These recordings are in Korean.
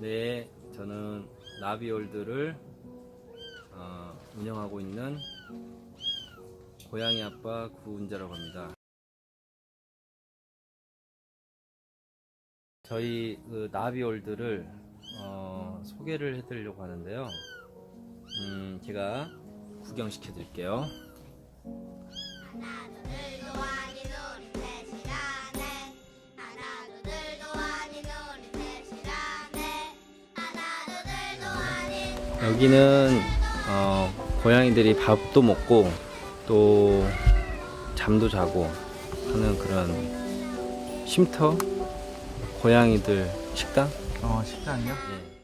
네, 저는 나비월드를 어, 운영하고 있는 고양이 아빠 구은자라고 합니다. 저희 그 나비월드를 어, 소개를 해드리려고 하는데요. 음, 제가 구경시켜 드릴게요. 여기는 어, 고양이들이 밥도 먹고 또 잠도 자고 하는 그런 쉼터 고양이들 식당 어 식당이요? 예.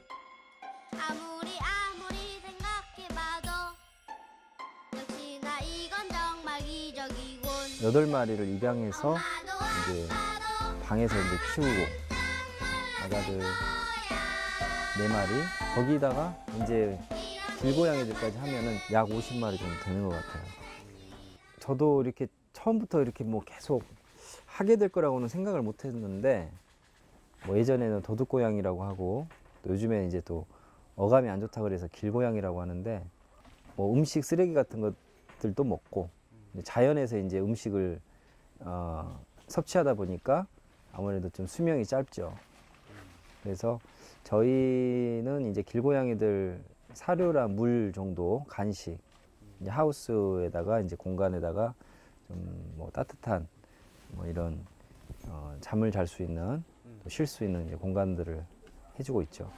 아무리 아무리 생각해봐도 역시나 이건 정말 기적이군 여덟 마리를 입양해서 이제 방에서 이제 키우고 아가들 네 마리 거기다가 이제 길고양이들까지 하면은 약 50마리 정도 되는 것 같아요. 저도 이렇게 처음부터 이렇게 뭐 계속 하게 될 거라고는 생각을 못 했는데 뭐 예전에는 도둑고양이라고 하고 또 요즘에는 이제 또 어감이 안 좋다 그래서 길고양이라고 하는데 뭐 음식 쓰레기 같은 것들도 먹고 자연에서 이제 음식을 어, 섭취하다 보니까 아무래도 좀 수명이 짧죠. 그래서 저희는 이제 길고양이들 사료랑 물 정도 간식 이제 하우스에다가 이제 공간에다가 좀 뭐 따뜻한 뭐 이런 어, 잠을 잘 수 있는 쉴 수 있는 이제 공간들을 해주고 있죠.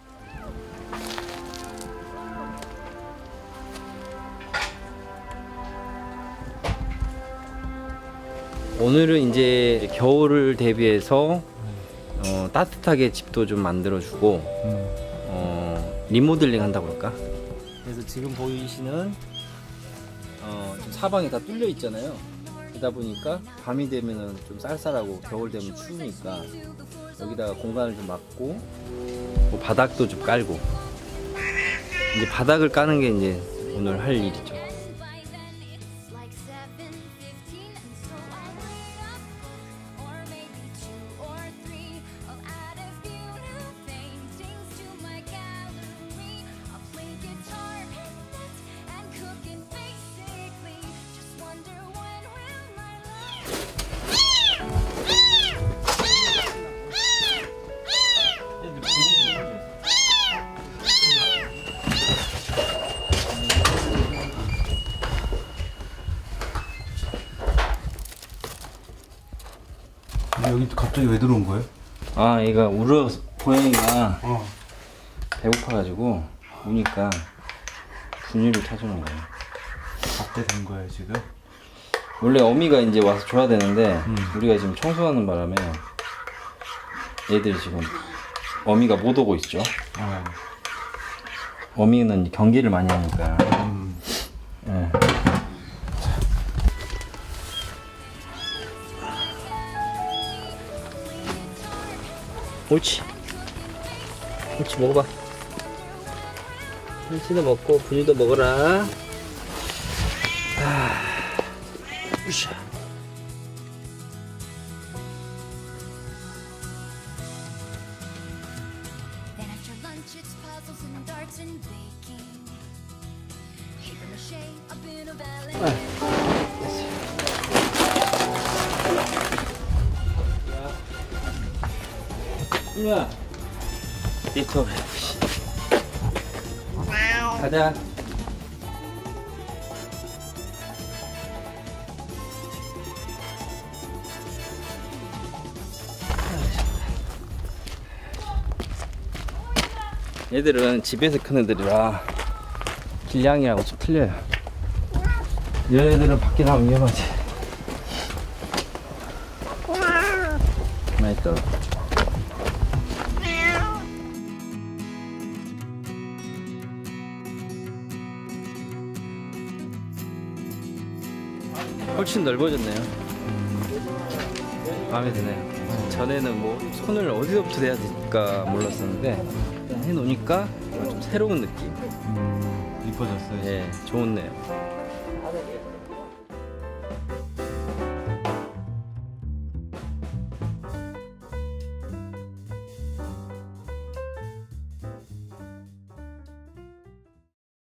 오늘은 이제 겨울을 대비해서 어, 따뜻하게 집도 좀 만들어주고 어, 리모델링 한다고 할까? 그래서 지금 보이시는 어, 좀 사방이 다 뚫려 있잖아요. 그러다 보니까 밤이 되면은 좀 쌀쌀하고 겨울 되면 추우니까 여기다가 공간을 좀 막고 뭐 바닥도 좀 깔고 이제 바닥을 까는 게 이제 오늘 할 일이죠. 여기 갑자기 왜 들어온 거예요? 아, 얘가 울어 고양이가 어. 배고파가지고 우니까 분유를 타주는 거예요. 밥때 된 거예요 지금? 원래 어미가 이제 와서 줘야 되는데 우리가 지금 청소하는 바람에 얘들이 지금 어미가 못 오고 있죠. 어. 어미는 경기를 많이 하니까. 음. 옳지. 옳지 먹어봐. 한치도 먹고 분유도 먹어라. 아, 으쌰. Then 야, 리터 가자. 얘들은 집에서 큰 애들이라 길냥이하고 좀 틀려요. 애들은 밖에 나오면 위험하지. 떨 훨씬 넓어졌네요. 마음에 드네요. 전에는 뭐 손을 어디서부터 대야 될까 몰랐었는데 일단 해놓으니까 좀 새로운 느낌. 음. 이뻐졌어요. 예, 좋네요.